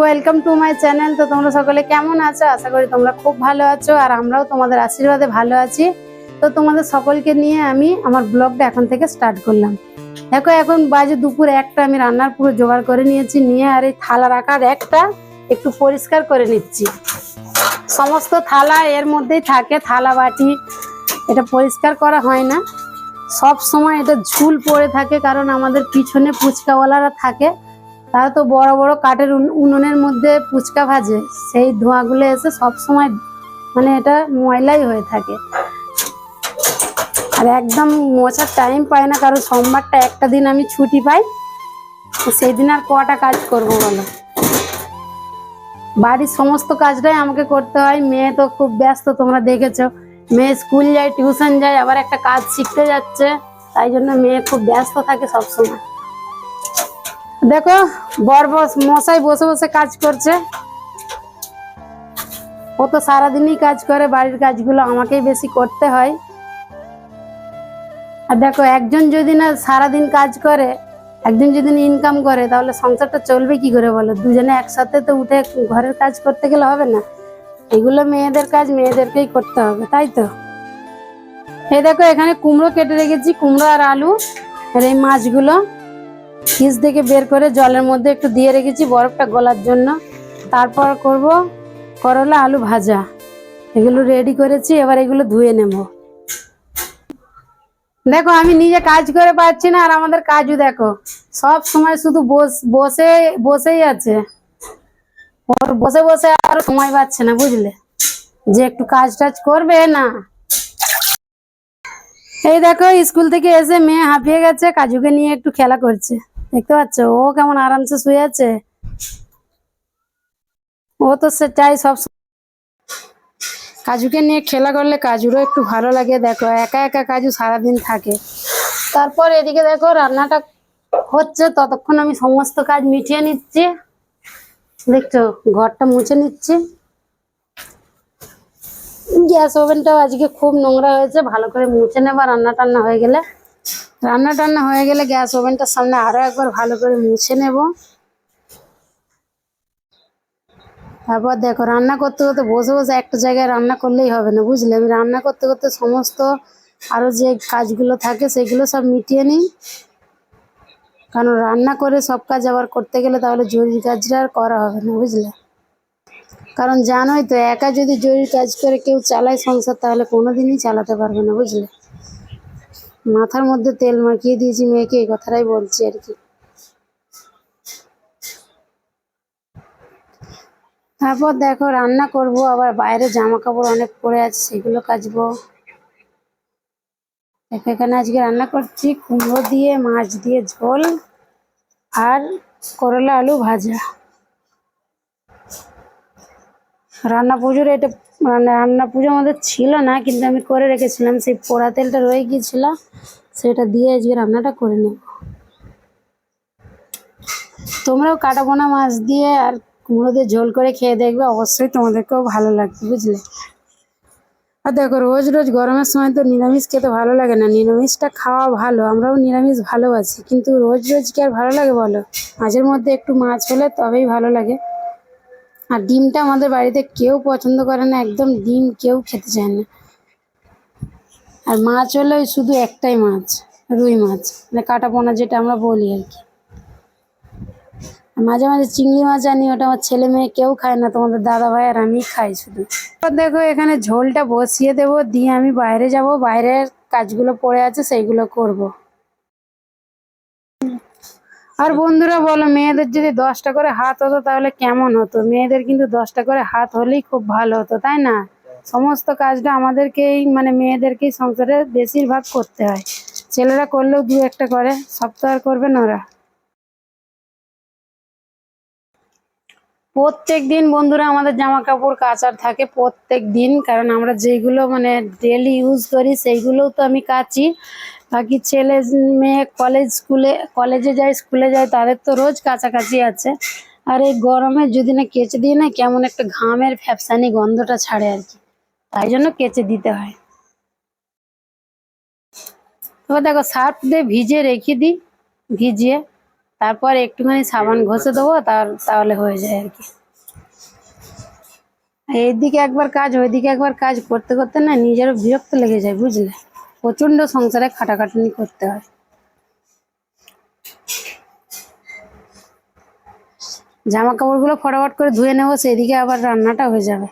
Welcome to my channel তো তোমরা সকলে কেমন আছো? আশা করি তোমরা খুব ভালো আছো আর আমরাও তোমাদের আশীর্বাদে ভালো আছি। তো তোমাদের সকলকে নিয়ে আমি আমার ব্লগটা এখন থেকে স্টার্ট করলাম। দেখো, এখন বাজে দুপুর একটা, আমি রান্নার পুরো জোগাড় করে নিয়েছি। নিয়ে আর এই থালা রাখার একটা, একটু পরিষ্কার করে নিচ্ছি। সমস্ত থালা এর মধ্যেই থাকে, থালা বাটি, এটা পরিষ্কার করা হয় না। সব সময় এটা ঝুল পড়ে থাকে, কারণ আমাদের পিছনে ফুচকাওয়ালারা থাকে। তারা তো বড় বড় কাঠের উন- উনুনের মধ্যে ফুচকা ভাজে। সেই ধোঁয়াগুলো এসে সব সময় মানে এটা ময়লাই হয়ে থাকে। আর একদম মোছার টাইম পাই না, কারণ সোমবারটা একটা দিন আমি ছুটি পাই। সেই দিন আর কটা কাজ করব বলো? বাড়ির সমস্ত কাজটাই আমাকে করতে হয়। মেয়ে তো খুব ব্যস্ত, তোমরা দেখেছ। মেয়ে স্কুল যায়, টিউশন যায়, আবার একটা কাজ শিখতে যাচ্ছে। তাই জন্য মেয়ে খুব ব্যস্ত থাকে সবসময়। দেখো, বর মশাই বসে বসে কাজ করছে। ও তো সারাদিনই কাজ করে, বাড়ির কাজগুলো আমাকেই বেশি করতে হয়। আর দেখো, একজন যদি না সারাদিন কাজ করে, একজন যদি ইনকাম করে, তাহলে সংসারটা চলবে কি করে বলো? দুজনে একসাথে তো উঠে ঘরের কাজ করতে গেলে হবে না। এগুলো মেয়েদের কাজ, মেয়েদেরকেই করতে হবে, তাই তো? এই দেখো, এখানে কুমড়ো কেটে রেখেছি, কুমড়ো আর আলু, আর এই মাছগুলো। ফ্রিজ থেকে বের করে জলের মধ্যে একটু দিয়ে রেখেছি বরফটা গলার জন্য। তারপর করব করলা আলু ভাজা। এগুলো রেডি করেছি, এবার এগুলো ধুয়ে নেব। দেখো, আমি নিজে কাজ করে পাচ্ছি না, আর আমাদের কাজও দেখো। সব সময় শুধু বস, বসে, বসেই আছে। ওর বসে বসে আর সময় পাচ্ছে না, বুঝলে? যে একটু কাজ টাজ করবে, না। এই দেখো, স্কুল থেকে এসে মেয়ে হাঁপিয়ে গেছে, কাজুকে নিয়ে একটু খেলা করছে। দেখতে পাচ্ছ? ও কেমন আরামসে শুয়ে আছে? ও তো সেটাই সব কাজুকে নিয়ে খেলা করলে কাজুরও একটু ভালো লাগে, দেখো। একা একা কাজু সারাদিন থাকে। তারপর এদিকে দেখো, রান্নাটা হচ্ছে। ততক্ষণ আমি সমস্ত কাজ মিটিয়ে নিচ্ছি। দেখছ, ঘরটা মুছে নিচ্ছি। গ্যাস ওভেনটাও আজকে খুব নোংরা হয়েছে। ভালো করে মুছে নেবা, রান্না টান্না হয়ে গেলে। রান্না টান্না হয়ে গেলে গ্যাস ওভেনটার সামনে আরও একবার ভালো করে মুছে নেব। তারপর দেখো, রান্না করতে করতে বসে বসে একটা জায়গায় রান্না করলেই হবে না, বুঝলে? আমি রান্না করতে করতে সমস্ত আরও যে কাজগুলো থাকে সেগুলো সব মিটিয়ে নিই। কারণ রান্না করে সব কাজ আবার করতে গেলে তাহলে জরুরি কাজটা আর করা হবে না, বুঝলে? কারণ জানোই তো, একা যদি জরুরি কাজ করে কেউ চালায় সংসার, তাহলে কোনোদিনই চালাতে পারবে না, বুঝলে? মাথার মধ্যে তেল মাখিয়ে দিয়েছি, মেয়েকে এই কথাটাই বলছি আর কি। তারপর দেখো রান্না করব, আবার বাইরে জামা কাপড় অনেক পরে আছে, সেগুলো কাচবো। এখানে আজকে রান্না করছি কুমড়ো দিয়ে, মাছ দিয়ে ঝোল আর করলা আলু ভাজা। রান্না পুজোর এটা মানে রান্না পুজো আমাদের ছিল না, কিন্তু আমি করে রেখেছিলাম। সেই পোড়া তেলটা রয়ে গিয়েছিল, সেটা দিয়ে আজকে রান্নাটা করে নেব। তোমরাও কাটা বোনা মাছ দিয়ে আর কুমড়ো দিয়ে ঝোল করে খেয়ে দেখবে, অবশ্যই তোমাদেরকেও ভালো লাগবে, বুঝলে? আর দেখো, রোজ রোজ গরমের সময় তো নিরামিষ খেতে ভালো লাগে না। নিরামিষটা খাওয়া ভালো, আমরাও নিরামিষ ভালোবাসি, কিন্তু রোজ রোজ কি আর ভালো লাগে বলো? মাঝের মধ্যে একটু মাছ হলে তবেই ভালো লাগে। আর ডিমটা আমাদের বাড়িতে কেউ পছন্দ করে না, একদম ডিম কেউ খেতে চায় না। আর মাছ হলে ওই শুধু একটাই মাছ, রুই মাছ মানে কাটা পোনা যেটা আমরা বলি আর কি। মাঝে মাঝে চিংড়ি মাছ আনি, ওটা আমার ছেলে মেয়ে কেউ খায় না, তোমাদের দাদা ভাই আর আমি খাই শুধু। দেখো এখানে ঝোলটা বসিয়ে দেবো, দিয়ে আমি বাইরে যাব, বাইরের কাজগুলো পড়ে আছে, সেইগুলো করব। আর বন্ধুরা বলো, মেয়েদের যদি দশটা করে হাত হতো তাহলে কেমন হতো? মেয়েদের কিন্তু দশটা করে হাত হলেই খুব ভালো হতো, তাই না? সমস্ত কাজটা আমাদেরকেই মানে মেয়েদেরকেই সংসারে বেশিরভাগ করতে হয়। ছেলেরা করলেও দু একটা করে, সব তো আর করবে না ওরা। প্রত্যেক দিন বন্ধুরা আমাদের জামা কাপড় কাচার থাকে প্রত্যেক দিন কারণ আমরা যেগুলো মানে ডেলি ইউজ করি, সেইগুলোও তো আমি কাচি। বাকি ছেলে মেয়ে কলেজ স্কুলে কলেজে যায় স্কুলে যায় তাদের তো রোজ কাছাকাছি আছে। আর এই গরমে যদি না কেচে দিই না, কেমন একটা ঘামের ফ্যাপসানি গন্ধটা ছাড়ে আর কি। তাই জন্য কেচে দিতে হয়। এবার দেখো, সার্ফ দিয়ে ভিজে রেখে দিই, ভিজিয়ে। তারপর একটুখানি সাবান ঘষে দেবো, তার, তাহলে হয়ে যায় আর কি। এইদিকে একবার কাজ, ওইদিকে একবার কাজ করতে করতে না নিজেরও বিরক্ত লেগে যায়, বুঝলে? প্রচণ্ড সংসারে খাটাখাটুনি করতে হয়। জামা কাপড়গুলো ফটাফট করে ধুয়ে নেব, সেদিকে আবার রান্নাটা হয়ে যাবে।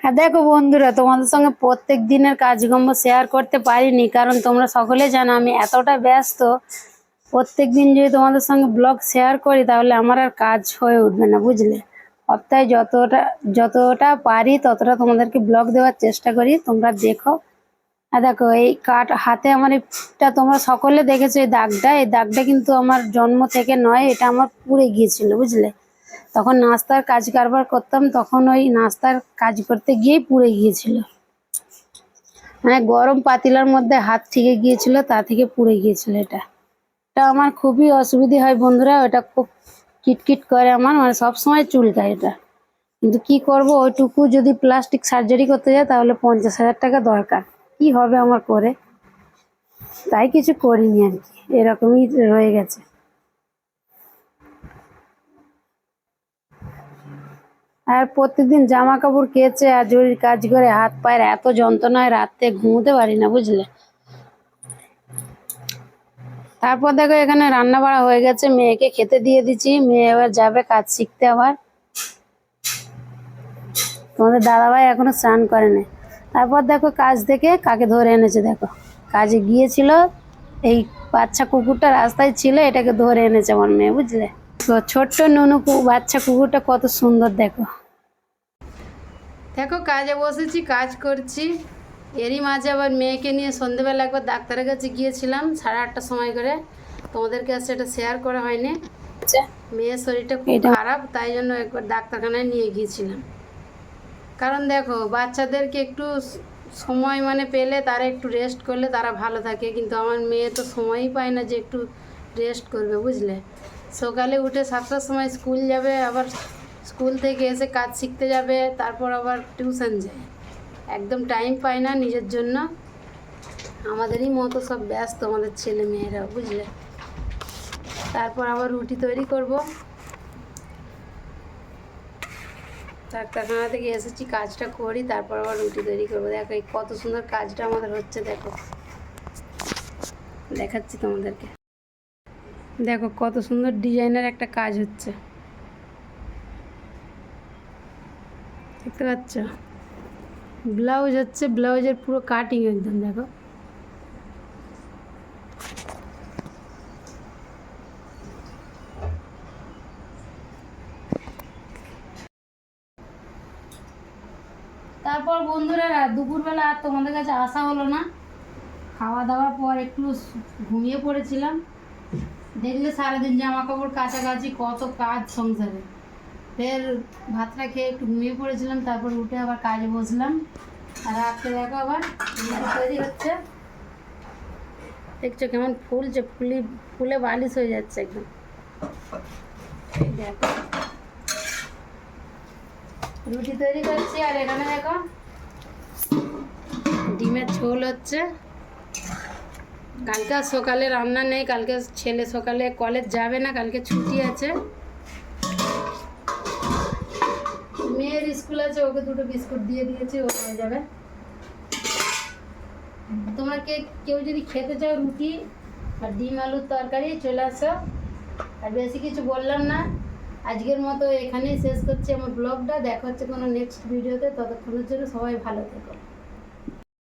হ্যাঁ দেখো বন্ধুরা, তোমাদের সঙ্গে প্রত্যেক দিনের কাজকর্ম শেয়ার করতে পারিনি, কারণ তোমরা সকলে জানো আমি এতটা ব্যস্ত। প্রত্যেক দিন যদি তোমাদের সঙ্গে ব্লগ শেয়ার করি, তাহলে আমার আর কাজ হয়ে উঠবে না, বুঝলে? সপ্তাহে যতটা যতটা পারি ততটা তোমাদেরকে ব্লগ দেওয়ার চেষ্টা করি, তোমরা দেখো দেখো, এই কাঠ হাতে আমার এটা তোমরা সকলে দেখেছ, এই দাগটা। এই দাগটা কিন্তু আমার জন্ম থেকে নয়, এটা আমার পুড়ে গিয়েছিল, বুঝলে? তখন নাস্তার কাজ কারবার করতাম, তখন ওই নাস্তার কাজ করতে গিয়েই পুড়ে গিয়েছিল। মানে গরম পাতিলার মধ্যে হাত থেকে গিয়েছিল, তা থেকে পুড়ে গিয়েছিল এটা। এটা আমার খুবই অসুবিধে হয়, বন্ধুরা, ওটা খুব কিটকিট করে আমার মানে সবসময় চুলকায় এটা। কিন্তু কি করব, ওইটুকু যদি প্লাস্টিক সার্জারি করতে যায় তাহলে পঞ্চাশ হাজার টাকা দরকার। কি হবে আমার করে তাই কিছু করিনি আর কি, এরকমই রয়ে গেছে। আর প্রত্যেকদিন জামা কাপড় কেচে আর জরির কাজ করে হাত পায়ের এত যন্ত্রণায় রাতে ঘুমোতে পারি না, বুঝলে? তারপর দেখো এখানে রান্না বাড়া হয়ে গেছে, মেয়েকে খেতে দিয়ে দিচ্ছি, মেয়ে এবার যাবে কাজ শিখতে আবার। তোমাদের দাদাভাই এখনও স্নান করে নাই। তারপর দেখো কাজ থেকে কাকে ধরে এনেছে দেখো। কাজে গিয়েছিল এই বাচ্চা কুকুরটা রাস্তায় ছিল এটাকে ধরে এনেছে আমার মেয়ে বুঝলে? তো ছোট্ট নুনু বাচ্চা কুকুরটা কত সুন্দর দেখো। দেখো কাজে বসেছি কাজ করছি। এরই মাঝে আবার মেয়েকে নিয়ে সন্ধেবেলা একবার ডাক্তারের কাছে গিয়েছিলাম সাড়ে আটটার সময় করে। তোমাদেরকে আর সেটা শেয়ার করা হয়নি। মেয়ের শরীরটা খুব খারাপ তাই জন্য একবার ডাক্তারখানায় নিয়ে গিয়েছিলাম। কারণ দেখো, বাচ্চাদেরকে একটু সময় মানে পেলে তারা একটু রেস্ট করলে তারা ভালো থাকে। কিন্তু আমার মেয়ে তো সময়ই পায় না যে একটু রেস্ট করবে, বুঝলে? সকালে উঠে সাতটার সময় স্কুল যাবে, আবার স্কুল থেকে এসে কাজ শিখতে যাবে, তারপর আবার টিউশন যায়। একদম টাইম পায় না নিজের জন্য। আমাদেরই মতো সব ব্যস্ত আমাদের ছেলে মেয়েরা, বুঝলে? তারপর আবার রুটি তৈরি করব। ডাক্তারখানা থেকে এসেছি, কাজটা করি, তারপর আবার রুটি তৈরি করব। দেখো এই কত সুন্দর কাজটা আমাদের হচ্ছে, দেখো। দেখাচ্ছি তোমাদেরকে। দেখো কত সুন্দর ডিজাইনের একটা কাজ হচ্ছে। দেখতে পাচ্ছ? ব্লাউজ হচ্ছে, ব্লাউজের পুরো কাটিং একদম, দেখো তারপর বন্ধুরা রাত দুপুরবেলা আর তোমাদের কাছে আসা হলো না। খাওয়া দাওয়ার পর একটু ঘুমিয়ে পড়েছিলাম। দেখলে সারাদিন জামা কাপড় কাছাকাছি কত কাজ সংসারে। ফের ভাতটা খেয়ে একটু ঘুমিয়ে পড়েছিলাম, তারপর উঠে আবার কাজে বসলাম। আর রাত্রে দেখো আবার তৈরি হচ্ছে। দেখছ কেমন ফুলছে ফুলি, ফুলে বালিশ হয়ে যাচ্ছে একদম। দেখো। রুটি তৈরি করছি আর এখানে দেখো ডিমের ঝোল হচ্ছে। কালকে সকালে রান্না নেই, কালকে ছেলে সকালে কলেজ যাবে না, কালকে ছুটি আছে। মেয়ের স্কুল আছে, ওকে দুটো বিস্কুট দিয়ে দিয়েছি, ও হয়ে যাবে। তোমরা কে কেউ যদি খেতে চাও রুটি আর ডিম আলুর তরকারি, চলে আসো। আর বেশি কিছু বললাম না। আজকের মতো এখানেই শেষ করছি আমার ব্লগটা। দেখা হচ্ছে কোনো নেক্সট ভিডিওতে ততক্ষণের জন্য সবাই ভালো থেকো।